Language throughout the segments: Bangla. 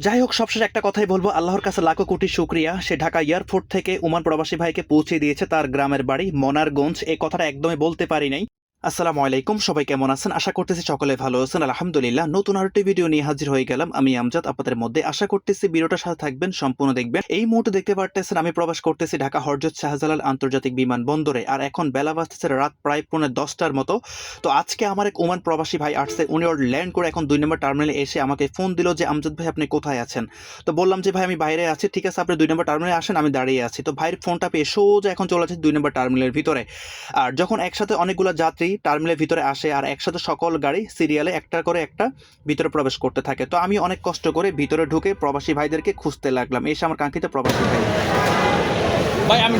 যাই হোক সবশেষে একটা কথাই বলব। আল্লাহর কাছে লাখো কোটি শুক্রিয়া। সে ঢাকা এয়ারপোর্ট থেকে উমান প্রবাসী ভাইকে পৌঁছে দিয়েছে তার গ্রামের বাড়ি, মনারগঞ্জ। এই কথাটা একদমই বলতে পারি নাই। আসসালামু আলাইকুম, সবাই কেমন আছেন? আশা করতেছি সকলে ভালো আছেন। আলহামদুলিল্লাহ, নতুন আরেকটি ভিডিও নিয়ে হাজির হয়ে গেলাম। আমি আমজাদ, আপনাদের মধ্যে আশা করতেছি ভিডিওটার সাথে থাকবেন, সম্পূর্ণ দেখবেন। এই মুহূর্তে দেখতে পারতেছেন, আমি প্রবাস করতেছি ঢাকা হরজত শাহজালাল আন্তর্জাতিক বিমানবন্দরে। আর এখন বেলা বাজতেছে রাত প্রায় পৌনে দশটার মতো। তো আজকে আমার এক ওমান প্রবাসী ভাই আসছে, উনি ওর ল্যান্ড করে এখন দুই নম্বর টার্মিনালে এসে আমাকে ফোন দিল যে, আমজাদ ভাই, আপনি কোথায় আছেন? তো বললাম যে, ভাই, আমি বাইরে আছি। ঠিক আছে, আপনি দুই নম্বর টার্মিনালে আসেন, আমি দাঁড়িয়ে আছি। তো ভাইয়ের ফোনটা পেয়ে সোজা এখন চলে আছে দুই নম্বর টার্মিনালের ভিতরে। আর যখন একসাথে অনেকগুলো যাত্রী টার্মিনালের ভিতরে আসে আর একসাথে সকল গাড়ি সিরিয়ালে একটা করে একটা ভিতরে প্রবেশ করতে থাকে। তো আমি অনেক কষ্ট করে ভিতরে ঢুকে প্রবাসী ভাইদেরকে খুঁজতে লাগলাম। এসে আমার কাঙ্ক্ষিত প্রবাসী ভাই। ভাই, আমি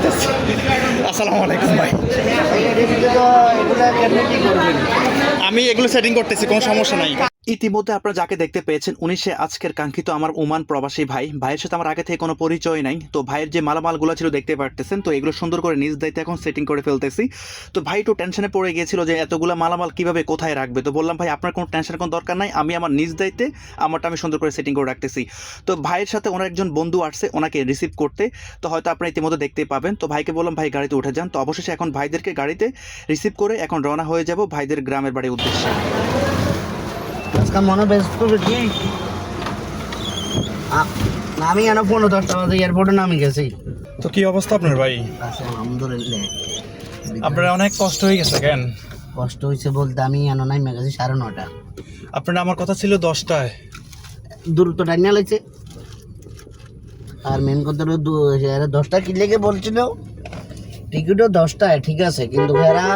আসসালামু আলাইকুম ভাই। আমি এগুলো সেটিং করতেছি, কোনো সমস্যা নাই। ইতিমধ্যে আপনারা যাকে দেখতে পেয়েছেন, উনি সে আজকের কাঙ্ক্ষিত আমার ওমান প্রবাসী ভাই। ভাইয়ের সাথে আমার আগে থেকে কোনো পরিচয় নাই। তো ভাইয়ের যে মালামালগুলো ছিল দেখতে পারতেছেন, তো এগুলো সুন্দর করে নিজ দায়িত্বে এখন সেটিং করে ফেলতেছি। তো ভাই একটু টেনশনে পড়ে গিয়েছিল যে এতগুলো মালামাল কীভাবে কোথায় রাখবে? তো বললাম, ভাই, আপনার কোনো টেনশনের কোনো দরকার নাই। আমি আমার নিজ দায়িত্বে আমারটা আমি সুন্দর করে সেটিং করে রাখতেছি। তো ভাইয়ের সাথে ওনার একজন বন্ধু আসছে, ওনাকে রিসিভ করতে। তো হয়তো আপনারা ইতিমধ্যে দেখতেই পাবেন। তো ভাইকে বললাম, ভাই, গাড়িতে উঠে যান। তো অবশেষে এখন ভাইদেরকে গাড়িতে রিসিভ করে এখন রওনা হয়ে যাব ভাইদের গ্রামের বাড়ির উদ্দেশ্যে। আজকাল মনে ব্যস্ত করবে আমি এনে পনেরো দশটা বাজে? এয়ারপোর্টে নামি গেছি। তো কি অবস্থা আপনার ভাই? আলহামদুলিল্লাহ। আপনার অনেক কষ্ট হয়ে গেছে কেন? কষ্ট হয়েছে বলতে আমি এনে নামি গেছি সাড়ে নটা আপনার আমার কথা ছিল দশটায়। দূরত্ব টাইনা লাগছে। আর মেন কথা হলো দশটা কি লেগে বলছিল? টিকিটও দশটায় ঠিক আছে। কিন্তু এরা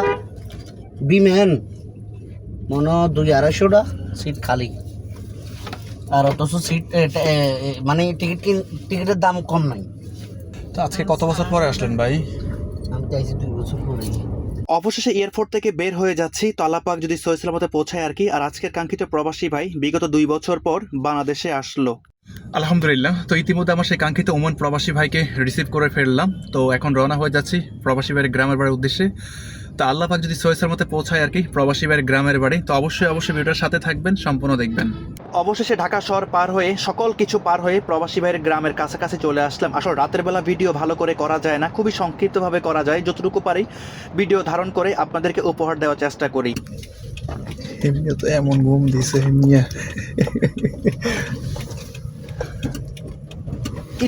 বিমেন মনে হয় দুই আড়াইশোটা। সিট খালি। আর অথচ সিট মানে টিকিট কিন- টিকিটের দাম কম নাই। তো আজকে কত বছর পরে আসলেন ভাই? আমি চাইছি দুই বছর পরে অবশেষে এয়ারপোর্ট থেকে বের হয়ে যাচ্ছি তো আল্লাপাক যদি সৈসলামতে সালামতে পৌঁছায় আর কি। আর আজকের কাঙ্ক্ষিত প্রবাসী ভাই বিগত দুই বছর পর বাংলাদেশে আসলো। আলহামদুলিল্লাহ। তো ইতিমধ্যে আমার সেই কাঙ্ক্ষিত ওমান প্রবাসী ভাইকে রিসিভ করে ফেললাম। তো এখন রওনা হয়ে যাচ্ছি প্রবাসী ভাইয়ের গ্রামের বাড়ির উদ্দেশ্যে। তো আল্লাহ পাক যদি সহিসের মধ্যে পৌঁছায় আর কি প্রবাসী ভাইয়ের গ্রামের বাড়ি তো অবশ্যই অবশ্যই ভিডিওর সাথে থাকবেন সম্পূর্ণ দেখবেন। অবশেষে ঢাকা শহর পার হয়ে সকল কিছু পার হয়ে প্রবাসী ভাইয়ের গ্রামের কাছাকাছি চলে আসলাম। আসলে রাতের বেলা ভিডিও ভালো করে করা যায় না খুবই সংক্ষিপ্তভাবে করা যায়। যতটুকু পারি ভিডিও ধারণ করে আপনাদেরকে উপহার দেওয়ার চেষ্টা করি। এমনি তো এমন ঘুম দিছে মিয়া।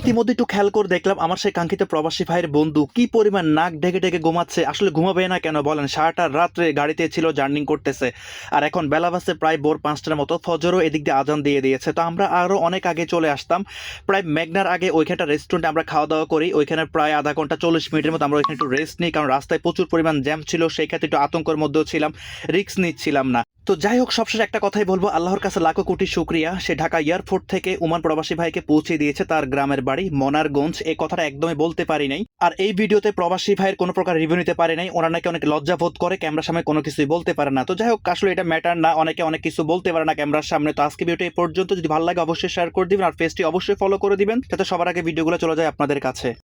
ইতিমধ্যে একটু খেয়াল করে দেখলাম আমার সেই কাঙ্ক্ষিত প্রবাসী ভাইয়ের বন্ধু কি পরিমাণ নাক ঢেকে ঢেকে ঘুমাচ্ছে, আসলে ঘুমাবে না কেন বলেন? সারাটা রাত্রে গাড়িতে ছিল জার্নিং করতেছে, আর এখন বেলা বাসে প্রায় ভোর পাঁচটার মতো, ফজরও এদিক দিয়ে আজান দিয়ে দিয়েছে। তো আমরা আরও অনেক আগে চলে আসতাম, প্রায় মেঘনার আগে ওইখানটা রেস্টুরেন্টে আমরা খাওয়া দাওয়া করি, ওইখানে প্রায় আধা ঘণ্টা চল্লিশ মিনিটের মতো আমরা ওইখানে একটু রেস্ট নিই, কারণ রাস্তায় প্রচুর পরিমাণ জ্যাম ছিল, সেই ক্ষেত্রে একটু আতঙ্কের মধ্যেও ছিলাম রিস্ক নিচ্ছিলাম না। তো যাই হোক সবশেষে একটা কথাই বলব। আল্লাহর কাছে লাখো কোটি শুক্রিয়া। সে ঢাকা এয়ারপোর্ট থেকে উমান প্রবাসী ভাইকে পৌঁছে দিয়েছে তার গ্রামের বাড়ি, মনারগঞ্জ। এই কথাটা একদমই বলতে পারি নাই। আর এই ভিডিওতে প্রবাসী ভাইয়ের কোনো প্রকার রিভিউ নিতে পারে নাই। ওনার নাকি অনেক লজ্জা বোধ করে, ক্যামেরার সামনে কোনো কিছুই বলতে পারে না। তো যাই হোক আসলে এটা ম্যাটার না। অনেকে অনেক কিছু বলতে পারে না ক্যামেরার সামনে। তো আজকে ভিডিওটা এই পর্যন্ত। যদি ভালো লাগে, অবশ্যই শেয়ার করে দিবেন। আর পেজটি অবশ্যই ফলো করে দিবেন। যাতে সবার আগে ভিডিওগুলো চলে যায় আপনাদের কাছে।